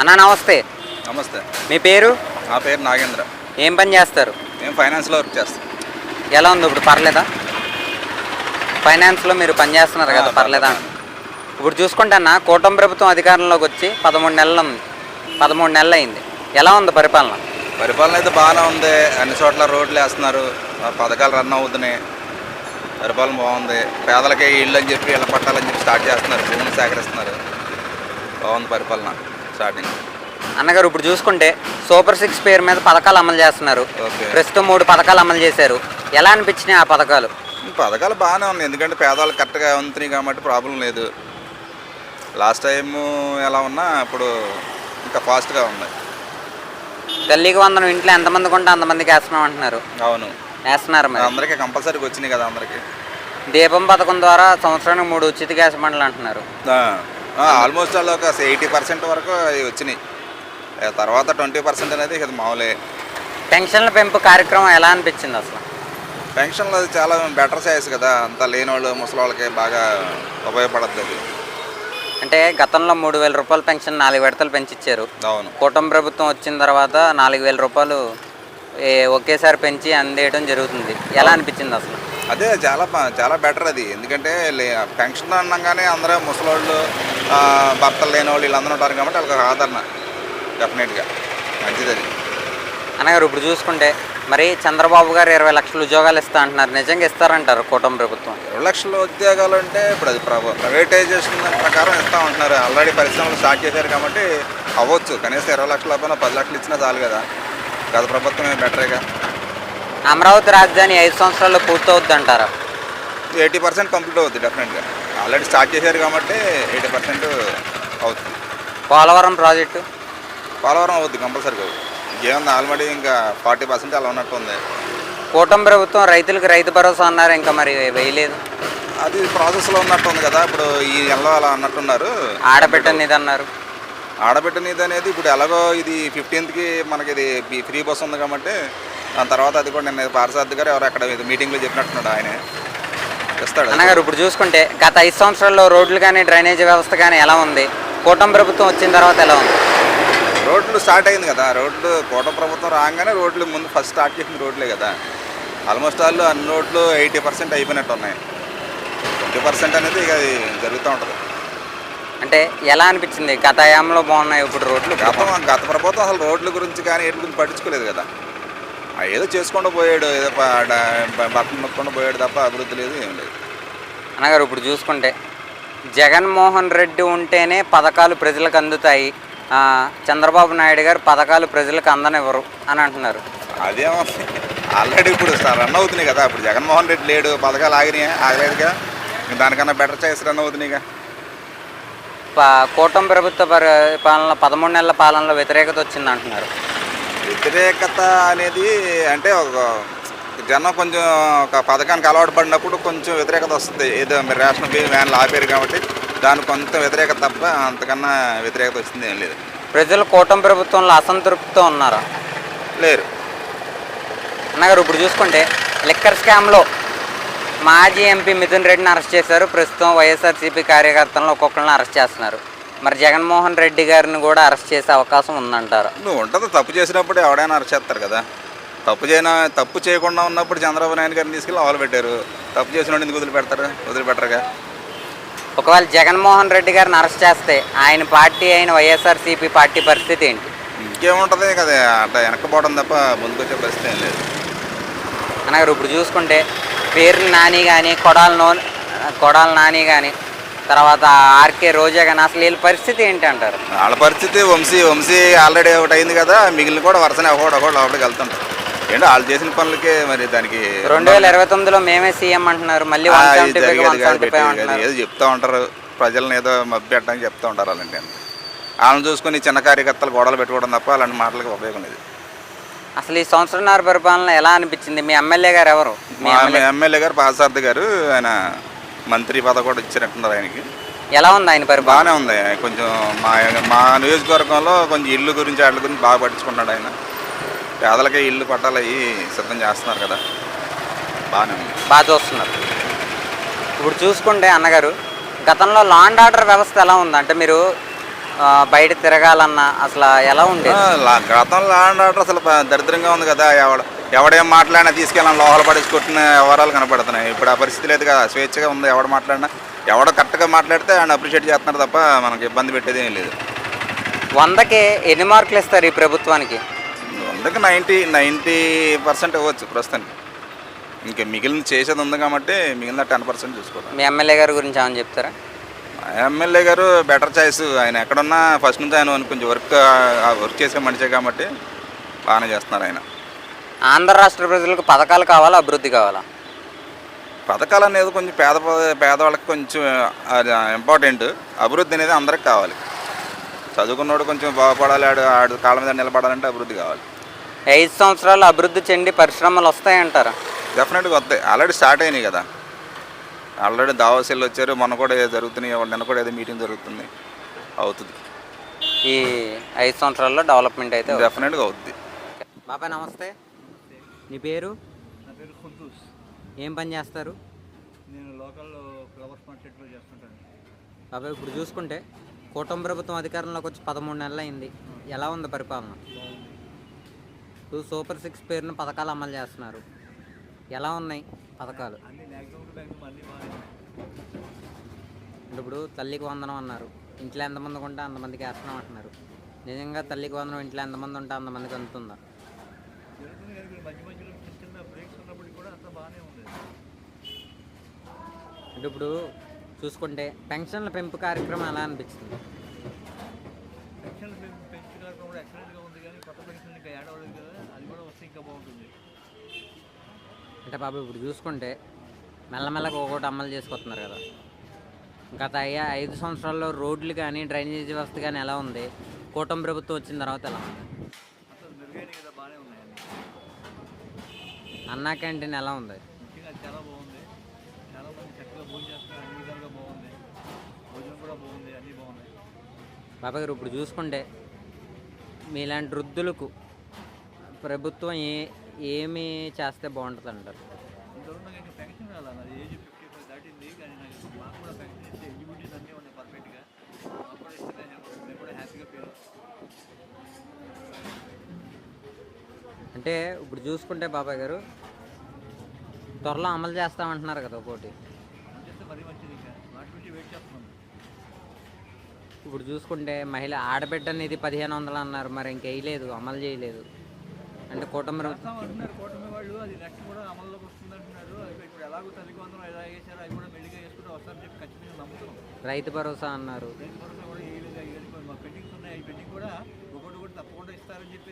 అన్న నమస్తే. నమస్తే. మీ పేరు? నా పేరు నాగేంద్ర. ఏం పని చేస్తారు? నేను ఫైనాన్స్లో వర్క్ చేస్తాను. ఎలా ఉంది ఇప్పుడు? పర్లేదా? ఫైనాన్స్లో మీరు పని చేస్తున్నారు కదా పర్లేదా. ఇప్పుడు చూసుకుంటే అన్న కూటమి ప్రభుత్వం అధికారంలోకి వచ్చి పదమూడు నెలలు ఉంది. పదమూడు నెలలు అయింది. ఎలా ఉంది పరిపాలన? పరిపాలన అయితే బాగానే ఉంది. అన్ని చోట్ల రోడ్లు వేస్తున్నారు. పథకాలు రన్ అవుతున్నాయి. పరిపాలన బాగుంది. పేదలకే ఇళ్ళు అని చెప్పి ఇళ్ళ పట్టాలని చెప్పి స్టార్ట్ చేస్తున్నారు. భూములు సేకరిస్తున్నారు. బాగుంది పరిపాలన. స్టార్టింగ్ అన్నగారు ఇప్పుడు చూసుకుంటే సూపర్ సిక్స్ పేరు మీద పథకాలు అమలు చేస్తున్నారు. ప్రస్తుతం మూడు పథకాలు అమలు చేశారు. ఎలా అనిపించినాయి ఆ పథకాలు? పథకాలు బాగానే ఉన్నాయి. ఎందుకంటే పేదవాళ్ళు కరెక్ట్గా ఉంటున్నాయి కాబట్టి ప్రాబ్లం లేదు. లాస్ట్ టైం ఎలా ఉన్నా ఇప్పుడు ఇంకా ఫాస్ట్గా ఉంది తల్లికి వందనం ఇంట్లో ఎంతమందికి ఉంటే అంతమందికి వేస్తున్నాం అంటున్నారు. అవును. వేస్తున్నారు మరి. అందరికీ కంపల్సరీగా వచ్చినాయి కదా అందరికీ. దీపం పథకం ద్వారా సంవత్సరానికి మూడు ఉచిత గ్యాస్ బండ్లు అంటున్నారు. ఆల్మోస్ట్ వాళ్ళు ఒక ఎయిటీ పర్సెంట్ వరకు వచ్చినాయి. తర్వాత ట్వంటీ పర్సెంట్ అనేది ఇది మామూలే. పెన్షన్ల పెంపు కార్యక్రమం ఎలా అనిపించింది అసలు? పెన్షన్లు అది చాలా బెటర్ సైజ్ కదా. అంత లేని వాళ్ళు ముసలి వాళ్ళకి బాగా ఉపయోగపడద్దు అది. అంటే గతంలో మూడు వేల రూపాయల పెన్షన్ నాలుగు విడతలు పెంచిచ్చారు. అవును. కూటమి ప్రభుత్వం వచ్చిన తర్వాత నాలుగు వేల రూపాయలు ఏ, ఒకేసారి పెంచి అందేయడం జరుగుతుంది. ఎలా అనిపించింది అసలు? అదే చాలా బా- చాలా బెటర్ అది. ఎందుకంటే లే పెన్షన్ అనగానే అందరూ ముసలోళ్ళు భర్తలు లేని వాళ్ళు వీళ్ళందరూ ఉంటారు కాబట్టి వాళ్ళకి ఒక ఆదరణ. డెఫినెట్గా మంచిది అది. అనగారు ఇప్పుడు చూసుకుంటే మరి చంద్రబాబు గారు ఇరవై లక్షల ఉద్యోగాలు ఇస్తా అంటున్నారు. నిజంగా ఇస్తారంటారు కూటమి ప్రభుత్వం? ఇరవై లక్షల ఉద్యోగాలు అంటే ఇప్పుడు అది ప్రైవేటైజేషన్ ప్రకారం ఇస్తా ఉంటున్నారు. ఆల్రెడీ పరిశ్రమలు స్టార్ట్ చేశారు కాబట్టి అవ్వచ్చు. కనీసం ఇరవై లక్షల పైన పది లక్షలు ఇచ్చినా చాలు కదా. గత ప్రభుత్వమే బెటరేగా? అమరావతి రాజధాని ఐదు సంవత్సరాల్లో పూర్తవుద్ది అంటారా ఎయిటీ పర్సెంట్ కంప్లీట్ అవుతుంది డెఫినెట్గా ఆల్రెడీ స్టార్ట్ చేశారు కాబట్టి ఎయిటీ పర్సెంట్ అవుతుంది. పోలవరం ప్రాజెక్టు? పోలవరం అవుద్ది కంపల్సరీగా ఇంకేముంది ఆల్రెడీ ఇంకా ఫార్టీ పర్సెంట్ అలా ఉన్నట్టు ఉంది. కూటమి ప్రభుత్వం రైతులకు రైతు భరోసా అన్నారు ఇంకా మరి వేయలేదు. అది ప్రాసెస్లో ఉన్నట్టు ఉంది కదా ఇప్పుడు ఈ నెలలో అలా అన్నట్టున్నారు. ఆడబిడ్డని ఇది అన్నారు. ఆడబిడ్డ నీది అనేది ఇప్పుడు ఎలాగో ఇది ఫిఫ్టీన్త్కి మనకి ఇది ఫ్రీ బస్ ఉంది కాబట్టి దాని తర్వాత అది కూడా నిన్న పారసాద్ గారు ఎవరు అక్కడ మీటింగ్లో చెప్పినట్టున్నాడు ఆయన. ఇస్తాడు అన్నగారు ఇప్పుడు చూసుకుంటే గత ఐదు సంవత్సరాల్లో రోడ్లు కానీ డ్రైనేజ్ వ్యవస్థ కానీ ఎలా ఉంది? కూటమి ప్రభుత్వం వచ్చిన తర్వాత ఎలా ఉంది? రోడ్లు స్టార్ట్ అయింది కదా. రోడ్లు కోట ప్రభుత్వం రాగానే రోడ్లు ముందు ఫస్ట్ స్టార్ట్ చేసిన రోడ్లే కదా. ఆల్మోస్ట్ వాళ్ళు అన్ని రోడ్లు ఎయిటీ పర్సెంట్ అయిపోయినట్టు ఉన్నాయి. ట్వంటీ పర్సెంట్ అనేది ఇక అది జరుగుతూ ఉంటుంది. అంటే ఎలా అనిపించింది? గత బాగున్నాయి ఇప్పుడు రోడ్లు? గతం గత ప్రభుత్వం అసలు రోడ్ల గురించి కానీ ఏటి గురించి పట్టించుకోలేదు కదా. ఏదో చేసుకుంటూ పోయాడు ఏదో బట్టలు నొక్కుండా పోయాడు తప్ప అభివృద్ధి లేదు ఏం లేదు. అన్నగారు ఇప్పుడు చూసుకుంటే జగన్మోహన్ రెడ్డి ఉంటేనే పథకాలు ప్రజలకు అందుతాయి. చంద్రబాబు నాయుడు గారు పథకాలు ప్రజలకు అందనివ్వరు అని అంటున్నారు. అదేమో ఆల్రెడీ ఇప్పుడు రన్ అవుతున్నాయి కదా ఇప్పుడు జగన్మోహన్ రెడ్డి లేడు పథకాలు ఆగినాయి ఆగలేదుగా ఇంక దానికన్నా బెటర్ చాయిస్ రన్ అవుతున్నాయిగా ప- కూటమి ప్రభుత్వ పరిపాలన పదమూడు నెలల పాలనలో వ్యతిరేకత వచ్చింది అంటున్నారు వ్యతిరేకత అనేది అంటే ఒక జనం కొంచెం ఒక పథకానికి అలవాటు పడినప్పుడు కొంచెం వ్యతిరేకత వస్తుంది. ఏదో మీరు రేషన్ బియ్యం వ్యాన్లు ఆపారు కాబట్టి దానికి కొంత వ్యతిరేకత తప్ప అంతకన్నా వ్యతిరేకత వచ్చింది ఏం లేదు. ప్రజలు కూటమి ప్రభుత్వంలో అసంతృప్తితో ఉన్నారా? లేరు. అన్నగారు ఇప్పుడు చూసుకుంటే లిక్కర్ స్కామ్లో మాజీ ఎంపీ మిథున్ రెడ్డిని అరెస్ట్ చేశారు. ప్రస్తుతం వైఎస్ఆర్సీపీ కార్యకర్తలను ఒక్కొక్కరిని అరెస్ట్ చేస్తున్నారు. మరి జగన్మోహన్ రెడ్డి గారిని కూడా అరెస్ట్ చేసే అవకాశం ఉందంటారా. నువ్వు ఉంటుంది తప్పు చేసినప్పుడు ఎవడైనా అరచేస్తారు కదా. తప్పు చేయన తప్పు చేయకుండా ఉన్నప్పుడు చంద్రబాబు నాయుడు గారిని తీసుకెళ్ళి ఆవులు పెట్టారు. తప్పు చేసిన ఎందుకు వదిలిపెడతారు వదిలిపెట్టరుగా? ఒకవేళ జగన్మోహన్ రెడ్డి గారిని అరెస్ట్ చేస్తే ఆయన పార్టీ అయిన వైఎస్ఆర్సీపీ పార్టీ పరిస్థితి ఏంటి? ఇంకేముంటుంది కదా అట్లా వెనక్కపోవడం తప్ప ముందుకొచ్చే పరిస్థితి ఏం లేదు. అన్నగారు ఇప్పుడు చూసుకుంటే పేర్లు నాని కానీ కొడాల నో కొడాల నాని కానీ తర్వాత ఆర్కే రోజా కానీ అసలు వీళ్ళ పరిస్థితి ఏంటి అంటారు? వాళ్ళ పరిస్థితి వంశీ వంశీ ఆల్రెడీ ఒకటి అయింది కదా మిగిలిన కూడా వరుసనే ఒకటి ఒకటి లోపలికి వెళ్తుంటారు. ఏంటో వాళ్ళు చేసిన పనులకి మరి దానికి రెండు వేల ఇరవై తొమ్మిదిలో మేమే సీఎం అంటున్నారు మళ్ళీ ఏదో చెప్తా ఉంటారు ప్రజలను ఏదో మభ్య పెట్టడానికి చెప్తా ఉంటారు అలాంటి వాళ్ళని చూసుకొని చిన్న కార్యకర్తలు గొడవలు పెట్టుకోవడం తప్ప అలాంటి మాటలకు ఉపయోగం లేదు. అసలు ఈ సంవత్సరంన్నర పరిపాలన ఎలా అనిపించింది? మీ ఎమ్మెల్యే గారు ఎవరు? మీ ఎమ్మెల్యే గారు పాసార్థి గారు ఆయన మంత్రి పదవి కూడా ఇచ్చినట్టున్నారు ఆయనకి. ఎలా ఉంది ఆయన పరిపాలన? బాగానే ఉంది. కొంచెం మా మా నియోజకవర్గంలో కొంచెం ఇల్లు గురించి వాటి గురించి బాగా పట్టించుకుంటాడు ఆయన. పేదలకే ఇల్లు పట్టాలు సిద్ధం చేస్తున్నారు కదా. బాగానే ఉంది. బాగా చూస్తున్నారు. ఇప్పుడు చూసుకుంటే అన్నగారు గతంలో లా అండ్ ఆర్డర్ వ్యవస్థ ఎలా ఉంది? అంటే మీరు బయట తిరగాలన్నా అసలు ఎలా ఉండేది? గతంలో లా అండ్ ఆర్డర్ అసలు దరిద్రంగా ఉంది కదా. ఎవడ ఎవడేం మాట్లాడినా తీసుకెళ్ళాలి లోపల పడేసి కొట్టిన వివరాలు కనపడుతున్నాయి. ఇప్పుడు ఆ పరిస్థితి లేదు కదా స్వేచ్ఛగా ఉంది ఎవడు మాట్లాడినా. ఎవడ కరెక్ట్గా మాట్లాడితే ఆయన అప్రిషియేట్ చేస్తున్నారు తప్ప మనకి ఇబ్బంది పెట్టేది ఏం లేదు. వందకి ఎన్ని మార్కులు ఇస్తారు ఈ ప్రభుత్వానికి? అందుకే నైంటీ నైంటీ పర్సెంట్ ఇవ్వచ్చు ప్రస్తుతానికి. ఇంకా మిగిలిన చేసేది ఉంది కాబట్టి మిగిలిన టెన్ పర్సెంట్ చూసుకోవాలి. మీ ఎమ్మెల్యే గారి గురించి ఏమైనా చెప్తారా? ఎమ్మెల్యే గారు బెటర్ చాయిస్ ఆయన ఎక్కడున్నా ఫస్ట్ నుంచి ఆయన కొంచెం వర్క్ వర్క్ చేసే మనిషే కాబట్టి బాగానే చేస్తున్నారు ఆయన. ఆంధ్ర రాష్ట్ర ప్రజలకు పథకాలు కావాలా అభివృద్ధి కావాలా? పథకాలు అనేది కొంచెం పేద పేదవాళ్ళకి కొంచెం ఇంపార్టెంట్ అభివృద్ధి అనేది అందరికి కావాలి. చదువుకున్నోడు కొంచెం బాగుపడాలి ఆడు ఆడు కాళ్ళ మీద నిలబడాలంటే అభివృద్ధి కావాలి. ఐదు సంవత్సరాలు అభివృద్ధి చెంది పరిశ్రమలు వస్తాయంటారా? డెఫినెట్గా వస్తాయి. ఆల్రెడీ స్టార్ట్ అయినాయి కదా. ఆల్రెడీ దావాసీలు వచ్చారు. మొన్న కూడా ఏదో జరుగుతున్నాయి. వాళ్ళ నిన్న కూడా ఏదో మీటింగ్ జరుగుతుంది. అవుతుంది. ఈ ఐదు సంవత్సరాల్లో డెవలప్మెంట్ అయితే. డెఫినెట్గా అవుతుంది బాబాయ్ నమస్తే. నీ పేరు? నా పేరు ఖుద్దూస్ ఏం పని చేస్తారు? నేను లోకల్లో ఫ్లవర్స్ మార్కెట్లో చేస్తుంటాను. బాబాయ్ ఇప్పుడు చూసుకుంటే కూటమి ప్రభుత్వం అధికారంలోకి వచ్చి పదమూడు నెలలు అయింది ఎలా ఉంది పరిపాలన? ఇప్పుడు సూపర్ సిక్స్ పేరును పథకాలు అమలు చేస్తున్నారు. ఎలా ఉన్నాయి పథకాలు? ఇప్పుడు తల్లికి వందనం అన్నారు. ఇంట్లో ఎంతమందికి ఉంటే అంతమందికి వేస్తున్నాం అంటున్నారు. నిజంగా తల్లికి వందనం ఇంట్లో ఎంతమంది ఉంటే అంతమందికి అందుతుందా జరుగుతుంది కానీ ఇప్పుడు మధ్య మధ్యలో చిన్న చిన్న బ్రేక్స్ ఉన్నప్పటికీ కూడా అంతా బాగానే ఉంది అంటే ఇప్పుడు చూసుకుంటే పెన్షన్ల పెంపు కార్యక్రమం ఎలా అనిపించింది పెన్షన్లు పెం- పెంచు కార్యక్రమం కూడా ఎక్సలెంట్గా ఉంది కానీ కొత్త పెన్షన్లు ఇంకా యాడ్ అవ్వలేదు కదా అది కూడా వస్తే ఇంకా బాగుంటుంది. అంటే బాబు ఇప్పుడు చూసుకుంటే మెల్లమెల్లగా ఒక్కొక్కటి అమలు చేసుకొస్తున్నారు కదా. గత అయ్యా ఐదు సంవత్సరాల్లో రోడ్లు కానీ డ్రైనేజ్ వ్యవస్థ కానీ ఎలా ఉంది? కూటమి ప్రభుత్వం వచ్చిన తర్వాత ఎలా ఉంది? అన్ని క్యాంటీన్ ఎలా ఉంది? చాలా బాగుంది. చాలా మంది చక్కగా భోజనం చేస్తున్నారు. అన్ని విధాలుగా బాగుంది. భోజనం కూడా బాగుంది. అన్నీ బాగున్నాయి. బాబాయ్ గారు ఇప్పుడు చూసుకుంటే మీలాంటి వృద్ధులకు ప్రభుత్వం ఏ ఏమి చేస్తే బాగుంటుంది అంటారు? ఇంతవరకు నాకు ఇంకా పెన్షన్ నాది ఏజ్ ఫిఫ్టీ ఫైవ్ దాటింది. కానీ నాకు మాకు కూడా పెన్షన్ ఇస్తే ఎలిజిబిలిటీస్ అన్నీ ఉన్నాయి పర్ఫెక్ట్గా. మాకు కూడా ఇస్తే మేము కూడా హ్యాపీగా ఫీల్ అంటే ఇప్పుడు చూసుకుంటే బాబాయ్ గారు త్వరలో అమలు చేస్తామంటున్నారు కదా ఒకటి ఇప్పుడు చూసుకుంటే మహిళ ఆడబిడ్డ అనేది పదిహేను వందలు అన్నారు మరి ఇంకేయలేదు అమలు చేయలేదు. అంటే కూటమి అంటున్నారు కూటమి వాళ్ళు అది నెక్స్ట్ కూడా అమల్లోకి వస్తుంది అంటున్నారు అది ఇప్పుడు ఎలాగో తల్లి వందరం ఎలా అవి కూడా మెల్లిగా వస్తారని చెప్పి ఖచ్చితంగా నమ్ముతున్నాం. రైతు భరోసా అన్నారు. రైతు భరోసా కూడా ఏ విధంగా ఏ విధంగా? మా పెండింగ్స్ ఉన్నాయి ఈ పెండింగ్ కూడా ఒకటి కూడా తప్పకుండా ఇస్తారని చెప్పేసి